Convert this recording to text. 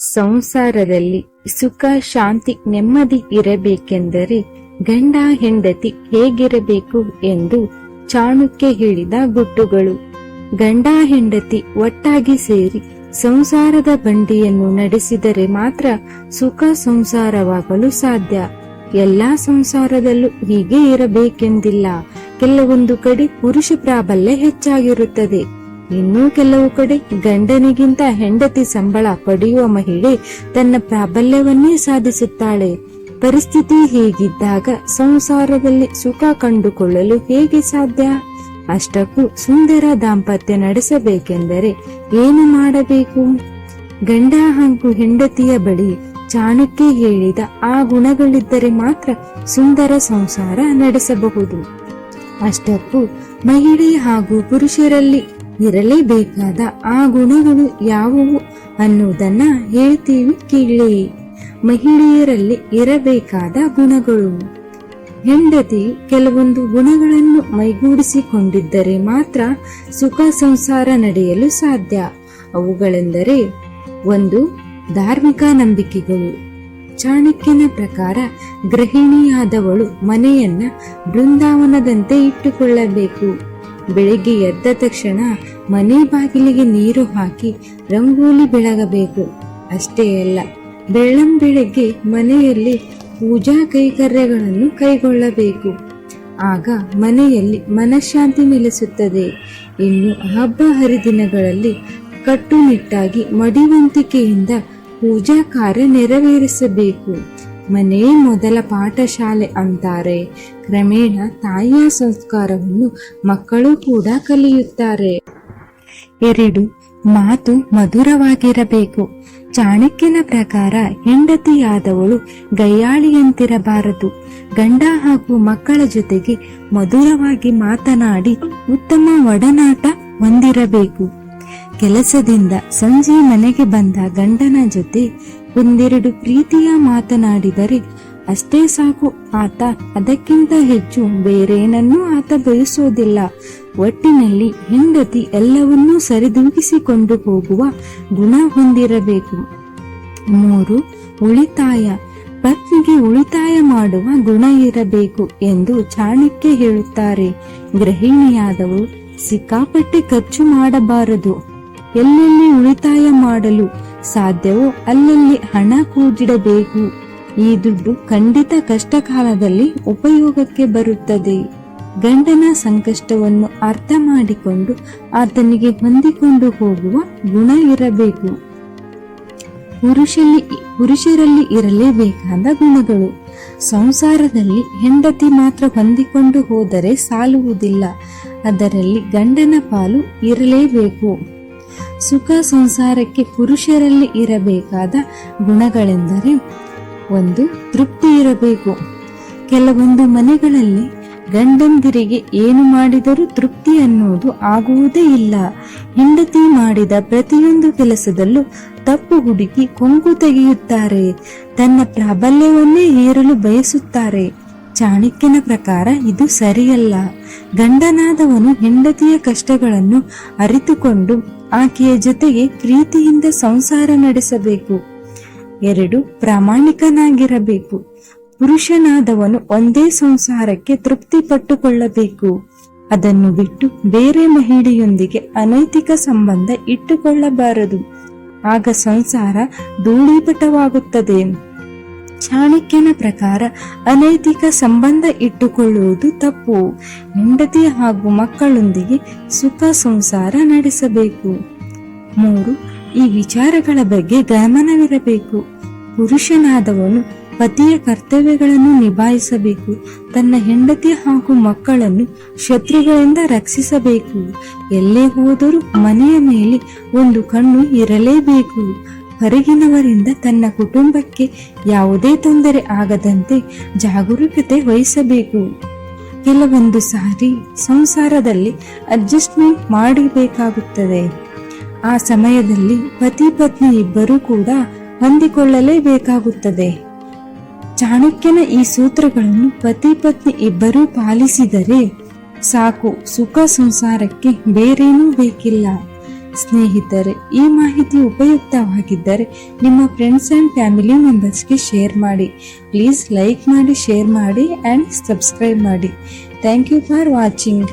ಸಂಸಾರದಲ್ಲಿ ಸುಖ, ಶಾಂತಿ, ನೆಮ್ಮದಿ ಇರಬೇಕೆಂದರೆ ಗಂಡ ಹೆಂಡತಿ ಹೇಗಿರಬೇಕು ಎಂದು ಚಾಣುಕ್ಯ ಹೇಳಿದ ಗುಟ್ಟುಗಳು. ಗಂಡ ಹೆಂಡತಿ ಒಟ್ಟಾಗಿ ಸೇರಿ ಸಂಸಾರದ ಬಂಡಿಯನ್ನು ನಡೆಸಿದರೆ ಮಾತ್ರ ಸುಖ ಸಂಸಾರವಾಗಲು ಸಾಧ್ಯ. ಎಲ್ಲಾ ಸಂಸಾರದಲ್ಲೂ ಹೀಗೆ ಇರಬೇಕೆಂದಿಲ್ಲ. ಕೆಲವೊಂದು ಕಡೆ ಪುರುಷ ಪ್ರಾಬಲ್ಯ ಹೆಚ್ಚಾಗಿರುತ್ತದೆ. ಇನ್ನೂ ಕೆಲವು ಕಡೆ ಗಂಡನಿಗಿಂತ ಹೆಂಡತಿ ಸಂಬಳ ಪಡೆಯುವ ಮಹಿಳೆ ತನ್ನ ಪ್ರಾಬಲ್ಯವನ್ನೇ ಸಾಧಿಸುತ್ತಾಳೆ. ಪರಿಸ್ಥಿತಿ ಹೀಗಿದ್ದಾಗ ಸಂಸಾರದಲ್ಲಿ ಸುಖ ಕಂಡುಕೊಳ್ಳಲು ಹೇಗೆ ಸಾಧ್ಯ? ಅಷ್ಟಕ್ಕೂ ಸುಂದರ ದಾಂಪತ್ಯ ನಡೆಸಬೇಕೆಂದರೆ ಏನು ಮಾಡಬೇಕು? ಗಂಡ ಹಾಗೂ ಹೆಂಡತಿಯ ಬಳಿ ಚಾಣಕ್ಯ ಹೇಳಿದ ಆ ಗುಣಗಳಿದ್ದರೆ ಮಾತ್ರ ಸುಂದರ ಸಂಸಾರ ನಡೆಸಬಹುದು. ಅಷ್ಟಕ್ಕೂ ಮಹಿಳೆ ಹಾಗೂ ಪುರುಷರಲ್ಲಿ ಇರಲೇಬೇಕಾದ ಆ ಗುಣಗಳು ಯಾವುವು ಅನ್ನುವುದನ್ನ ಹೇಳ್ತೀವಿ ಕೇಳಿ. ಮಹಿಳೆಯರಲ್ಲಿ ಇರಬೇಕಾದ ಗುಣಗಳು. ಹೆಂಡತಿ ಕೆಲವೊಂದು ಗುಣಗಳನ್ನು ಮೈಗೂಡಿಸಿಕೊಂಡಿದ್ದರೆ ಮಾತ್ರ ಸುಖ ಸಂಸಾರ ನಡೆಯಲು ಸಾಧ್ಯ. ಅವುಗಳೆಂದರೆ ಒಂದು, ಧಾರ್ಮಿಕ ನಂಬಿಕೆಗಳು. ಚಾಣಕ್ಯನ ಪ್ರಕಾರ ಗೃಹಿಣಿಯಾದವಳು ಮನೆಯನ್ನ ಬೃಂದಾವನದಂತೆ ಇಟ್ಟುಕೊಳ್ಳಬೇಕು. ಬೆಳಿಗ್ಗೆ ಎದ್ದ ತಕ್ಷಣ ಮನೆ ಬಾಗಿಲಿಗೆ ನೀರು ಹಾಕಿ ರಂಗೋಲಿ ಬೆಳಗಬೇಕು. ಅಷ್ಟೇ ಅಲ್ಲ, ಬೆಳ್ಳಂ ಬೆಳಗ್ಗೆ ಮನೆಯಲ್ಲಿ ಪೂಜಾ ಕೈಕರ್ಯಗಳನ್ನು ಕೈಗೊಳ್ಳಬೇಕು. ಆಗ ಮನೆಯಲ್ಲಿ ಮನಃಶಾಂತಿ ನೆಲೆಸುತ್ತದೆ. ಇನ್ನು ಹಬ್ಬ ಹರಿದಿನಗಳಲ್ಲಿ ಕಟ್ಟುನಿಟ್ಟಾಗಿ ಮಡಿವಂತಿಕೆಯಿಂದ ಪೂಜಾ ಕಾರ್ಯ ನೆರವೇರಿಸಬೇಕು. ಮನೆಯೇ ಮೊದಲ ಪಾಠಶಾಲೆ ಅಂತಾರೆ. ಕ್ರಮೇಣ ತಾಯಿಯ ಸಂಸ್ಕಾರವನ್ನು ಮಕ್ಕಳು ಕೂಡ ಕಲಿಯುತ್ತಾರೆ. ಎರಡು, ಮಾತು ಮಧುರವಾಗಿರಬೇಕು. ಚಾಣಕ್ಯನ ಪ್ರಕಾರ ಹೆಂಡತಿಯಾದವಳು ಗಯ್ಯಾಳಿಯಂತಿರಬಾರದು ಗಂಡ ಹಾಗೂ ಮಕ್ಕಳ ಜೊತೆಗೆ ಮಧುರವಾಗಿ ಮಾತನಾಡಿ ಉತ್ತಮ ಒಡನಾಟ ಹೊಂದಿರಬೇಕು. ಕೆಲಸದಿಂದ ಸಂಜೆ ಮನೆಗೆ ಬಂದ ಗಂಡನ ಜೊತೆ ಒಂದೆರಡು ಪ್ರೀತಿಯ ಮಾತನಾಡಿದರೆ, ಅಷ್ಟೇ ಸಾಕು, ಆತ ಅದಕ್ಕಿಂತ ಹೆಚ್ಚು ಬೇರೇನನ್ನೂ ಆತ ಬಯಸೋದಿಲ್ಲ. ಒಟ್ಟಿನಲ್ಲಿ ಹೆಂಡತಿ ಎಲ್ಲವನ್ನೂ ಸರಿದೂಗಿಸಿಕೊಂಡು ಹೋಗುವ ಗುಣ ಹೊಂದಿರಬೇಕು. ಮೂರು, ಉಳಿತಾಯ. ಪತ್ನಿಗೆ ಉಳಿತಾಯ ಮಾಡುವ ಗುಣ ಇರಬೇಕು ಎಂದು ಚಾಣಕ್ಯ ಹೇಳುತ್ತಾರೆ. ಗೃಹಿಣಿಯಾದವು ಸಿಕ್ಕಾಪಟ್ಟೆ ಖರ್ಚು ಮಾಡಬಾರದು. ಎಲ್ಲೆಲ್ಲಿ ಉಳಿತಾಯ ಮಾಡಲು ಸಾಧ್ಯವೋ ಅಲ್ಲಲ್ಲಿ ಹಣ ಕೂಡಿಡಬೇಕು ಈ ದುಡ್ಡು ಖಂಡಿತ ಕಷ್ಟ ಕಾಲದಲ್ಲಿ ಉಪಯೋಗಕ್ಕೆ ಬರುತ್ತದೆ. ಗಂಡನ ಸಂಕಷ್ಟವನ್ನು ಅರ್ಥ ಮಾಡಿಕೊಂಡು ಆತನಿಗೆ ಹೊಂದಿಕೊಂಡು ಹೋಗುವ ಗುಣ ಇರಬೇಕು. ಪುರುಷಲ್ಲಿ ಪುರುಷರಲ್ಲಿ ಇರಲೇಬೇಕಾದ ಗುಣಗಳು. ಸಂಸಾರದಲ್ಲಿ ಹೆಂಡತಿ ಮಾತ್ರ ಹೊಂದಿಕೊಂಡು ಹೋದರೆ ಸಾಲುವುದಿಲ್ಲ. ಅದರಲ್ಲಿ ಗಂಡನ ಪಾಲು ಇರಲೇಬೇಕು. ಸುಖ ಸಂಸಾರಕ್ಕೆ ಪುರುಷರಲ್ಲಿ ಇರಬೇಕಾದ ಗುಣಗಳೆಂದರೆ ಒಂದು, ತೃಪ್ತಿ ಇರಬೇಕು. ಕೆಲವೊಂದು ಮನೆಗಳಲ್ಲಿ ಗಂಡಂದಿರಿಗೆ ಏನು ಮಾಡಿದರೂ ತೃಪ್ತಿ ಅನ್ನುವುದು ಆಗುವುದೇ ಇಲ್ಲ. ಹೆಂಡತಿ ಮಾಡಿದ ಪ್ರತಿಯೊಂದು ಕೆಲಸದಲ್ಲೂ ತಪ್ಪು ಹುಡುಕಿ ಕೊಂಕು ತೆಗೆಯುತ್ತಾರೆ. ತನ್ನ ಪ್ರಾಬಲ್ಯವನ್ನೇ ಹೇರಲು ಬಯಸುತ್ತಾರೆ. ಚಾಣಕ್ಯನ ಪ್ರಕಾರ ಇದು ಸರಿಯಲ್ಲ. ಗಂಡನಾದವನು ಹೆಂಡತಿಯ ಕಷ್ಟಗಳನ್ನು ಅರಿತುಕೊಂಡು ಆಕೆಯ ಜೊತೆಗೆ ಪ್ರೀತಿಯಿಂದ ಸಂಸಾರ ನಡೆಸಬೇಕು. ಎರಡು, ಪ್ರಾಮಾಣಿಕನಾಗಿರಬೇಕು. ಪುರುಷನಾದವನು ಒಂದೇ ಸಂಸಾರಕ್ಕೆ ತೃಪ್ತಿ ಪಟ್ಟುಕೊಳ್ಳಬೇಕು ಅದನ್ನು ಬಿಟ್ಟು ಬೇರೆ ಮಹಿಳೆಯೊಂದಿಗೆ ಅನೈತಿಕ ಸಂಬಂಧ ಇಟ್ಟುಕೊಳ್ಳಬಾರದು. ಆಗ ಸಂಸಾರ ಧೂಳೀಪಟವಾಗುತ್ತದೆ ಚಾಣಕ್ಯನ ಪ್ರಕಾರ ಅನೈತಿಕ ಸಂಬಂಧ ಇಟ್ಟುಕೊಳ್ಳುವುದು ತಪ್ಪು. ಹೆಂಡತಿ ಹಾಗೂ ಮಕ್ಕಳೊಂದಿಗೆ ಸುಖ ಸಂಸಾರ ನಡೆಸಬೇಕು. ಮೂರು, ಈ ವಿಚಾರಗಳ ಬಗ್ಗೆ ಗಮನವಿರಬೇಕು. ಪುರುಷನಾದವನು ಪತಿಯ ಕರ್ತವ್ಯಗಳನ್ನು ನಿಭಾಯಿಸಬೇಕು. ತನ್ನ ಹೆಂಡತಿ ಹಾಗೂ ಮಕ್ಕಳನ್ನು ಶತ್ರುಗಳಿಂದ ರಕ್ಷಿಸಬೇಕು. ಎಲ್ಲೇ ಹೋದರೂ ಮನೆಯ ಮೇಲೆ ಒಂದು ಕಣ್ಣು ಇರಲೇಬೇಕು. ಹೊರಗಿನವರಿಂದ ತನ್ನ ಕುಟುಂಬಕ್ಕೆ ಯಾವುದೇ ತೊಂದರೆ ಆಗದಂತೆ ಜಾಗರೂಕತೆ ವಹಿಸಬೇಕು. ಕೆಲವೊಂದು ಸಾರಿ ಸಂಸಾರದಲ್ಲಿ ಅಡ್ಜಸ್ಟ್ಮೆಂಟ್ ಮಾಡಬೇಕಾಗುತ್ತದೆ. ಆ ಸಮಯದಲ್ಲಿ ಪತಿ ಪತ್ನಿ ಇಬ್ಬರೂ ಕೂಡ ಹೊಂದಿಕೊಳ್ಳಲೇಬೇಕಾಗುತ್ತದೆ. ಚಾಣಕ್ಯನ ಈ ಸೂತ್ರಗಳನ್ನು ಪತಿ ಪತ್ನಿ ಇಬ್ಬರೂ ಪಾಲಿಸಿದರೆ ಸಾಕು, ಸುಖ ಸಂಸಾರಕ್ಕೆ ಬೇರೇನೂ ಬೇಕಿಲ್ಲ. ಸ್ನೇಹಿತರೆ, ಈ ಮಾಹಿತಿ ಉಪಯುಕ್ತವಾಗಿದ್ದರೆ ನಿಮ್ಮ ಫ್ರೆಂಡ್ಸ್ ಆ್ಯಂಡ್ ಫ್ಯಾಮಿಲಿ ಮೆಂಬರ್ಸ್ಗೆ ಶೇರ್ ಮಾಡಿ. ಪ್ಲೀಸ್ ಲೈಕ್ ಮಾಡಿ ಶೇರ್ ಮಾಡಿ ಆ್ಯಂಡ್ ಸಬ್ಸ್ಕ್ರೈಬ್ ಮಾಡಿ. Thank you for watching